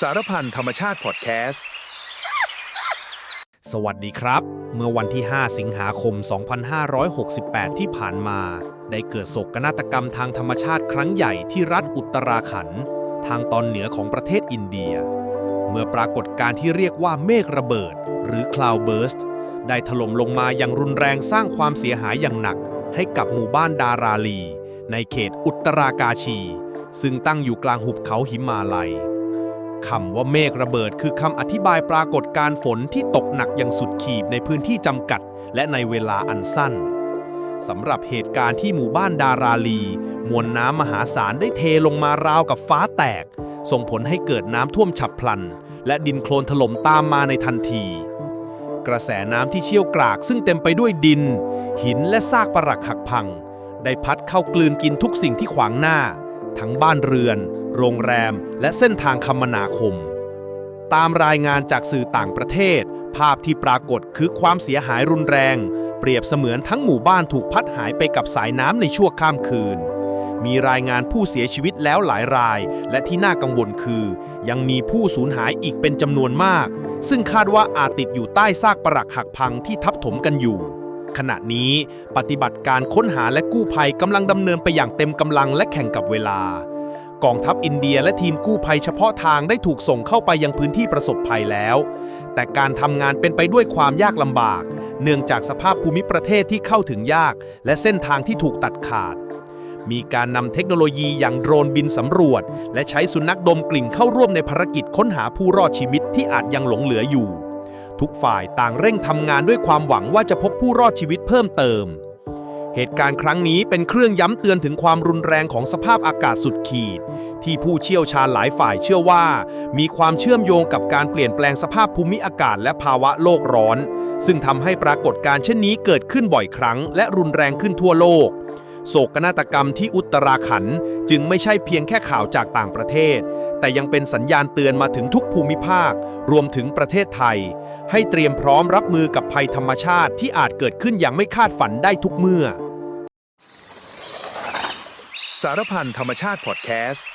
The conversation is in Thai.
สารพันธรรมชาติพอดแคสต์ สวัสดีครับ เมื่อวันที่ 5 สิงหาคม 2568 ที่ผ่านมา ได้เกิดโศกนาฏกรรมทางธรรมชาติครั้งใหญ่ที่รัฐอุตราขันธ์ทางตอนเหนือของประเทศอินเดีย เมื่อปรากฏการที่เรียกว่าเมฆระเบิด หรือ cloudburst ได้ถล่มลงมาอย่างรุนแรงสร้างความเสียหายอย่างหนัก ให้กับหมู่บ้านดาราลี ในเขตอุตรากาชี ซึ่งตั้งอยู่กลางหุบเขาหิมาลัย คำว่าเมฆระเบิดคือคำอธิบายปรากฏการณ์ฝนที่ตกหนักอย่างสุดขีดในพื้นที่จำกัด และในเวลาอันสั้นสำหรับเหตุการณ์ที่หมู่บ้านดาราลี มวลน้ำมหาศาลได้เทลงมาราวกับฟ้าแตก ส่งผลให้เกิดน้ำท่วมฉับพลัน และดินโคลนถล่มตามมาในทันที กระแสน้ำที่เชี่ยวกรากซึ่งเต็มไปด้วยดิน หินและซากปรักหักพัง ได้พัดเข้ากลืนกินทุกสิ่งที่ขวางหน้า ทั้งบ้านเรือน โรงแรม และเส้นทางคมนาคม ตามรายงานจากสื่อต่างประเทศ ภาพที่ปรากฏคือความเสียหายรุนแรง เปรียบเสมือนทั้งหมู่บ้านถูกพัดหายไปกับสายน้ำในชั่วข้ามคืน มีรายงานผู้เสียชีวิตแล้วหลายราย และที่น่ากังวลคือ ยังมีผู้สูญหายอีกเป็นจำนวนมาก ซึ่งคาดว่าอาจติดอยู่ใต้ซากปรักหักพังที่ทับถมกันอยู่ ขณะนี้ ปฏิบัติการค้นหาและกู้ภัยกำลังดำเนินไปอย่างเต็มกำลังและแข่งกับเวลา กองทัพอินเดียและทีมกู้ภัยเฉพาะทางได้ถูกส่งเข้าไปยังพื้นที่ประสบภัยแล้ว แต่การทำงานเป็นไปด้วยความยากลำบาก เนื่องจากสภาพภูมิประเทศที่เข้าถึงยาก และเส้นทางที่ถูกตัดขาด มีการนำเทคโนโลยีอย่างโดรนบินสำรวจ และใช้สุนัขดมกลิ่นเข้าร่วมในภารกิจค้นหาผู้รอดชีวิตที่อาจยังหลงเหลืออยู่ ทุกฝ่ายต่างเร่งทำงานด้วยความหวังว่าจะพบผู้รอดชีวิตเพิ่มเติม เหตุการณ์ครั้งนี้เป็นเครื่องย้ำเตือนถึงความรุนแรงของสภาพอากาศสุดขีด ที่ผู้เชี่ยวชาญหลายฝ่ายเชื่อว่า มีความเชื่อมโยงกับการเปลี่ยนแปลงสภาพภูมิอากาศและภาวะโลกร้อน ซึ่งทำให้ปรากฏการณ์เช่นนี้เกิดขึ้นบ่อยครั้ง และรุนแรงขึ้นทั่วโลกโศกนาฏกรรมที่อุตราขันจึงไม่ใช่เพียงแค่ข่าวจากต่างประเทศ แต่ยังเป็นสัญญาณเตือนมาถึงทุกภูมิภาค รวมถึงประเทศไทย ให้เตรียมพร้อมรับมือกับภัยธรรมชาติที่อาจเกิดขึ้นอย่างไม่คาดฝันได้ทุกเมื่อ สารพันธรรมชาติพอดแคสต์